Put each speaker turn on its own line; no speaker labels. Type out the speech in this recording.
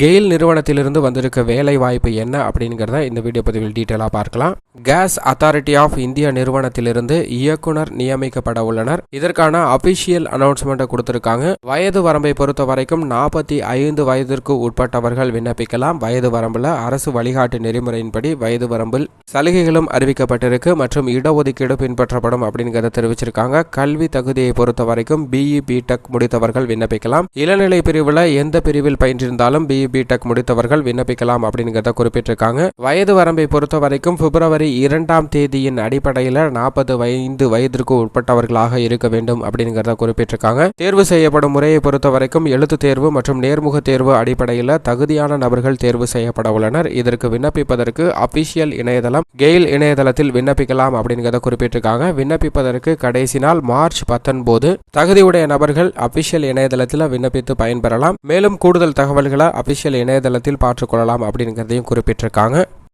கெயில் நிறுவனத்திலிருந்து வந்திருக்க வேலை வாய்ப்பு என்ன அப்படிங்கிறத இந்த வீடியோ பதிவில் டீட்டெயிலாக பார்க்கலாம். கேஸ் அத்தாரிட்டி ஆஃப் இந்தியா நிறுவனத்திலிருந்து இயக்குனர் நியமிக்கப்பட உள்ளனர். இதற்கான அபிஷியல் அனௌன்ஸ்மெண்ட்டை கொடுத்துருக்காங்க. வயது வரம்பை பொறுத்த வரைக்கும் நாற்பத்தி ஐந்து வயதிற்கு உட்பட்டவர்கள் விண்ணப்பிக்கலாம். வயது வரம்பில் அரசு வழிகாட்டு நெறிமுறையின்படி வயது வரம்பில் சலுகைகளும் அறிவிக்கப்பட்டிருக்கு மற்றும் இடஒதுக்கீடு பின்பற்றப்படும் அப்படிங்கிறத தெரிவிச்சிருக்காங்க. கல்வி தகுதியை பொறுத்த வரைக்கும் பிஇ பிடெக் முடித்தவர்கள் விண்ணப்பிக்கலாம். இளநிலை பிரிவில் எந்த பிரிவில் பயின்றிருந்தாலும் பிஇ பிடெக் முடித்தவர்கள் விண்ணப்பிக்கலாம் அப்படிங்கிறத குறிப்பிட்டிருக்காங்க. வயது வரம்பை பொறுத்த வரைக்கும் பிப்ரவரி இரண்டாம் தேதியின் அடிப்படையில் நாற்பது ஐந்து வயதிற்கு உட்பட்டவர்களாக இருக்க வேண்டும் அப்படிங்கிறத குறிப்பிட்டிருக்காங்க. தேர்வு செய்யப்படும் முறையை பொறுத்த வரைக்கும் எழுத்து தேர்வு மற்றும் நேர்முக தேர்வு அடிப்படையில் தகுதியான நபர்கள் தேர்வு செய்யப்பட உள்ளனர். இதற்கு விண்ணப்பிப்பதற்கு அபிஷியல் இணையதளம் கெயில் இணையதளத்தில் விண்ணப்பிக்கலாம் அப்படிங்கிறத குறிப்பிட்டிருக்காங்க. விண்ணப்பிப்பதற்கு கடைசி நாள் மார்ச் பத்தொன்பது. தகுதியுடைய நபர்கள் அபிஷியல் இணையதளத்தில் விண்ணப்பித்து பயன்பெறலாம். மேலும் கூடுதல் தகவல்களை அஃபிஷியல் இணையதளத்தில் பார்த்துக்கொள்ளலாம் அப்படிங்கிறதையும் குறிப்பிட்டிருக்காங்க.